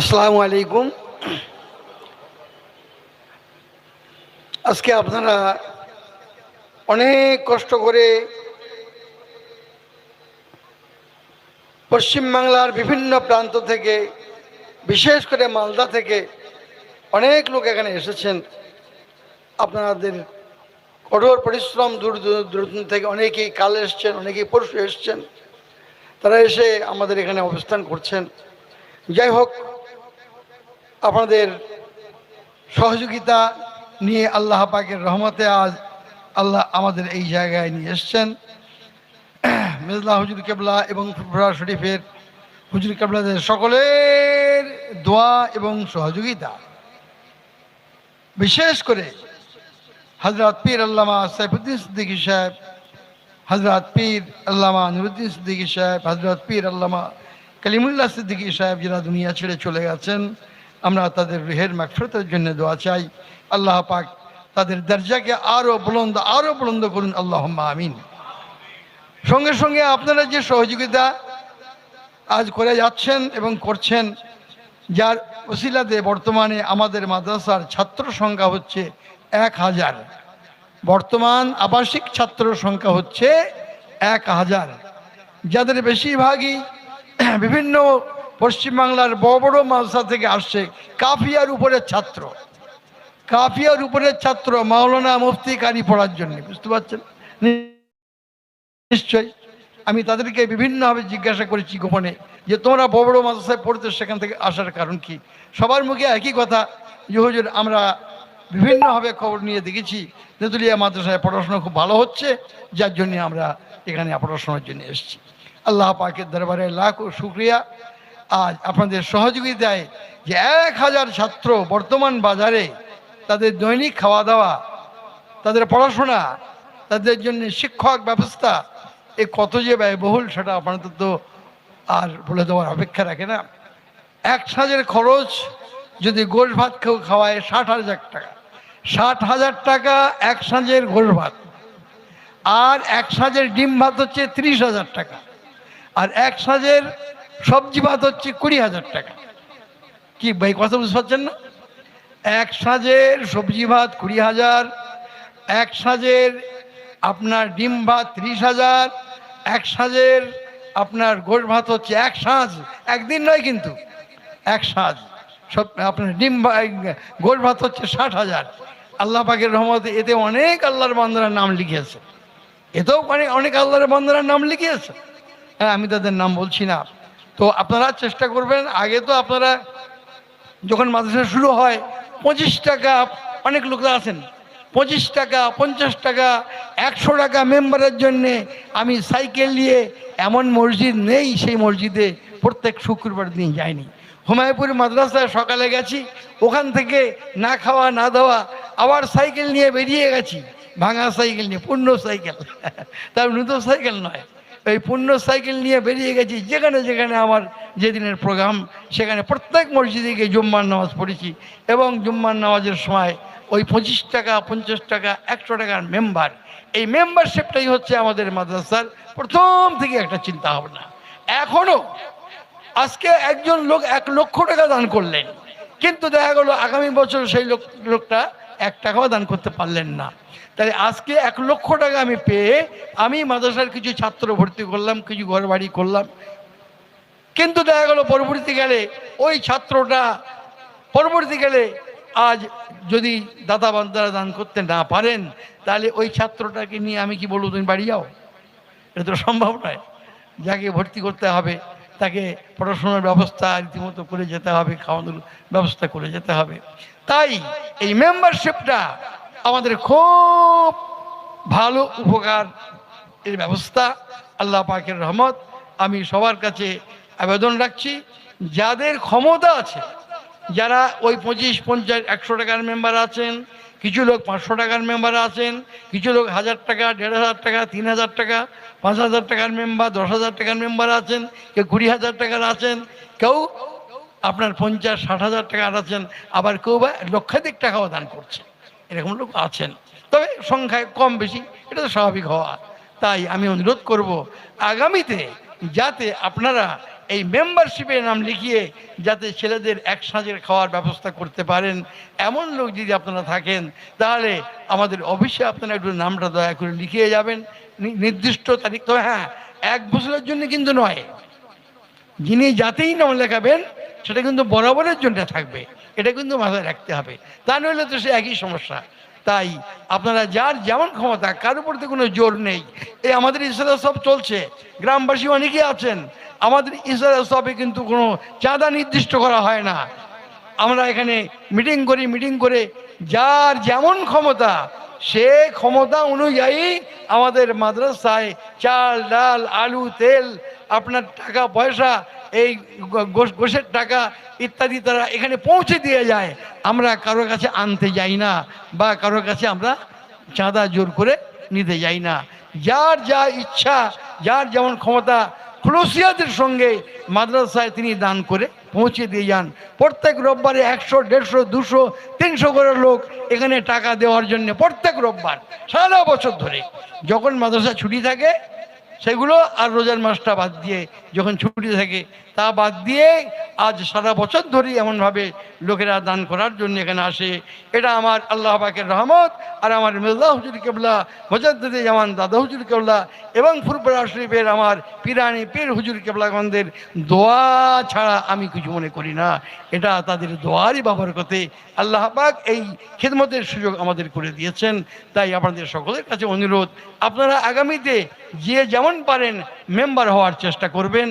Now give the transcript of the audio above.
আসসালামু আলাইকুম। আজকে আপনারা অনেক কষ্ট করে পশ্চিমবাংলার বিভিন্ন প্রান্ত থেকে, বিশেষ করে মালদা থেকে অনেক লোক এখানে এসেছেন। আপনাদের কঠোর পরিশ্রম দূর দূর থেকে অনেকেই কাল এসছেন, অনেকেই পরশু এসছেন। তারা এসে আমাদের এখানে অবস্থান করছেন। যাই হোক আপনাদের সহযোগিতা নিয়ে আল্লাহ পাকের রহমতে আজ আল্লাহ আমাদের এই জায়গায় নিয়ে এসছেন। মেজলা হুজুর কেবলা এবং ফুরফুরা শরীফের হুজুর কেবলাদের সকলের দোয়া এবং সহযোগিতা। বিশেষ করে হজরত পীর আল্লামা সাইফুদ্দিন সিদ্দিকী সাহেব হজরত পীর আল্লামা নুরুদ্দিন সিদ্দিকী সাহেব হজরত পীর আল্লামা কালিমুল্লাহ সিদ্দিকী সাহেব যারা দুনিয়া ছেড়ে চলে গেছেন আমরা তাদের রেহের মাকফরতের জন্য দোয়া চাই। আল্লাহ পাক তাদের দরজাকে আরও বুলন্দ আরও বুলন্দ করুন। আল্লাহ আমিন। সঙ্গে সঙ্গে আপনারা যে সহযোগিতা আজ করে যাচ্ছেন এবং করছেন, যার ওসিলাতে বর্তমানে আমাদের মাদ্রাসার ছাত্র সংখ্যা হচ্ছে এক হাজার। বর্তমান আবাসিক ছাত্র সংখ্যা হচ্ছে এক হাজার। যাদের বেশিরভাগই বিভিন্ন পশ্চিমবাংলার বড় বড় মাদ্রাসা থেকে আসছে কাফিয়ার উপরের ছাত্র। কাফিয়ার উপরের ছাত্র মাওলানা মুফতি কারি পড়ার জন্য, বুঝতে পারছেন? নিশ্চয়ই। আমি তাদেরকে বিভিন্নভাবে জিজ্ঞাসা করেছি গোপনে যে তোমরা বড় বড় মাদ্রাসায় পড়তে সেখান থেকে আসার কারণ কি? সবার মুখে একই কথা, যে আমরা বিভিন্নভাবে খবর নিয়ে দেখেছি, তেঁতুলিয়া মাদ্রাসায় পড়াশোনা খুব ভালো হচ্ছে, যার জন্য আমরা এখানে পড়াশোনার জন্য এসেছি। আল্লাহ পাকের দরবারে লাখ ও শুক্রিয়া। আজ আপনাদের সহযোগিতায় যে এক হাজার ছাত্র বর্তমান বাজারে তাদের দৈনিক খাওয়া দাওয়া, তাদের পড়াশোনা, তাদের জন্য শিক্ষক ব্যবস্থা, এ কত যে ব্যয়বহুল সেটা আপনাদের তো আর বলে দেওয়ার অপেক্ষা রাখে না। এক সাজের খরচ যদি গোশ ভাত কেউ খাওয়ায় ষাট হাজার টাকা। ষাট হাজার টাকা এক সাঁজের গোশ ভাত। আর এক সাঁজের ডিম ভাত হচ্ছে ত্রিশ হাজার টাকা। আর এক সাঁজের সবজি ভাত হচ্ছে কুড়ি হাজার টাকা। কি ভাই, কথা বুঝতে পারছেন না? এক সাঁজের সবজি ভাত কুড়ি হাজার, এক সাঁজের আপনার ডিম ভাত ত্রিশ হাজার, এক সাঁজের আপনার গোশ ভাত হচ্ছে এক সাঁজ, একদিন নয় কিন্তু, এক সাঁজ। সব আপনার ডিম গোশ ভাত হচ্ছে ষাট হাজার। আল্লাহ পাকের রহমতে এতে অনেক আল্লাহর বান্দার নাম লিখিয়েছে। এতেও অনেক অনেক আল্লাহর বান্দার নাম লিখিয়েছে। হ্যাঁ আমি তাদের নাম বলছি না। তো আপনারা চেষ্টা করবেন, আগে তো আপনারা যখন মাদ্রাসা শুরু হয়, পঁচিশ টাকা, অনেক লোকরা আছেন, পঁচিশ টাকা, পঞ্চাশ টাকা, একশো টাকা মেম্বারের জন্যে আমি সাইকেল নিয়ে এমন মসজিদ নেই, সেই মসজিদে প্রত্যেক শুক্রবার দিন যাইনি। হুমায়ুপুর মাদ্রাসায় সকালে গেছি, ওখান থেকে না খাওয়া, না দেওয়া, আবার সাইকেল নিয়ে বেরিয়ে গেছি, ভাঙা সাইকেল নিয়ে, পূর্ণ সাইকেল। তার নতুন সাইকেল নয়। ওই পূর্ণ সাইকেল নিয়ে বেরিয়ে গেছি। যেখানে যেখানে আমার যেদিনের প্রোগ্রাম, সেখানে প্রত্যেক মসজিদে গিয়ে জুম্মার নামাজ পড়েছি এবং জুম্মার নামাজের সময় ওই পঁচিশ টাকা, পঞ্চাশ টাকা, একশো টাকার মেম্বার এই মেম্বারশিপটাই হচ্ছে আমাদের মাদ্রাসার প্রথম থেকে একটা চিন্তা ভাবনা এখনও আজকে একজন লোক এক লক্ষ টাকা দান করলেন। কিন্তু দেখা গেলো আগামী বছর সেই লোক লোকটা এক টাকাও দান করতে পারলেন না। তাই আজকে এক লক্ষ টাকা আমি পেয়ে আমি মাদ্রাসার কিছু ছাত্র ভর্তি করলাম, কিছু ঘর বাড়ি করলাম। কিন্তু দেখা গেলো পরবর্তীকালে ওই ছাত্রটা পরবর্তীকালে আজ যদি দাদা বান্দারা দান করতে না পারেন, তাহলে ওই ছাত্রটাকে নিয়ে আমি কি বলব, তুমি বাড়ি যাও। এটা তো সম্ভব নয়। যাকে ভর্তি করতে হবে তাকে পড়াশোনার ব্যবস্থা রীতিমতো করে যেতে হবে, খাওয়ানোর ব্যবস্থা করে যেতে হবে। তাই এই মেম্বারশিপটা আমাদের খুব ভালো উপকার এর ব্যবস্থা। আল্লাহ পাকের রহমত। আমি সবার কাছে আবেদন রাখছি, যাদের ক্ষমতা আছে, যারা ওই পঁচিশ, পঞ্চাশ, একশো টাকার মেম্বার আছেন কিছু লোক পাঁচশো টাকার মেম্বার আছেন, কিছু লোক হাজার টাকা, দেড় হাজার টাকা, তিন হাজার টাকা, পাঁচ হাজার টাকার মেম্বার দশ হাজার টাকার মেম্বার আছেন, কেউ কুড়ি হাজার টাকার আছেন, কেউ আপনার পঞ্চাশ, ষাট হাজার টাকার আছেন, আবার কেউ বা লক্ষাধিক টাকাও দান করছে এরকম লোক আছেন। তবে সংখ্যায় কম বেশি, এটা তো স্বাভাবিক হওয়া। তাই আমি অনুরোধ করব, আগামীতে যাতে আপনারা এই মেম্বারশিপে নাম লিখিয়ে যাতে ছেলেদের এক সাঁজের খাওয়ার ব্যবস্থা করতে পারেন, এমন লোক যদি আপনারা থাকেন, তাহলে আমাদের অফিসে আপনারা একটু নামটা দয়া করে লিখিয়ে যাবেন। নির্দিষ্ট তারিখ তো হ্যাঁ এক বছরের জন্য কিন্তু নয়। যিনি যাতেই নাম লেখাবেন, সেটা কিন্তু বরাবরের জন্য থাকবে। এটা কিন্তু মাথায় রাখতে হবে। তা নইলে তো সে একই সমস্যা। তাই আপনারা যার যেমন ক্ষমতা কার উপর কোনো জোর নেই। এই আমাদের ইসরা সব চলছে। গ্রামবাসী অনেকেই আছেন। আমাদের ইসরা সবে কিন্তু কোনো চাঁদা নির্দিষ্ট করা হয় না। আমরা এখানে মিটিং করি, মিটিং করে যার যেমন ক্ষমতা, সে ক্ষমতা অনুযায়ী আমাদের মাদ্রাসায় চাল, ডাল, আলু, তেল, আপনার টাকা, পয়সা এই গো- গোশ- গোশের টাকা ইত্যাদি তারা এখানে পৌঁছে দিয়ে যায়। আমরা কারোর কাছে আনতে যাই না বা কারোর কাছে আমরা চাঁদা জোর করে নিতে যাই না। যার যা ইচ্ছা, যার যেমন ক্ষমতা খুলসিয়াতের সঙ্গে মাদ্রাসায় তিনি দান করে পৌঁছে দিয়ে যান। প্রত্যেক রোববারে একশো, দেড়শো, দুশো, তিনশো করে লোক এখানে টাকা দেওয়ার জন্য প্রত্যেক রোববার, সারা বছর ধরে। যখন মাদ্রাসা ছুটি থাকে, সেগুলো আর রোজার মাসটা বাদ দিয়ে যখন ছুটি থাকে, তা বাদ দিয়ে আজ সারা বছর ধরেই এমনভাবে লোকেরা দান করার জন্য এখানে আসে। এটা আমার আল্লাহ পাকের রহমত, আর আমার মিল্লা হুজুর কেবলা মজাদ্দে জামান দাদা হুজুর কেবলা এবং ফুরপুরা শরীফের আমার পিরানি পীর হুজুর কেবলাগঞ্জের দোয়া ছাড়া আমি কিছু মনে করি না। এটা তাদের দোয়ারই বাবার কথে আল্লাহ পাক এই খেদমতের সুযোগ আমাদের করে দিয়েছেন। তাই আপনাদের সকলের কাছে অনুরোধ, আপনারা আগামীতে যে যেমন পারেন মেম্বার হওয়ার চেষ্টা করবেন।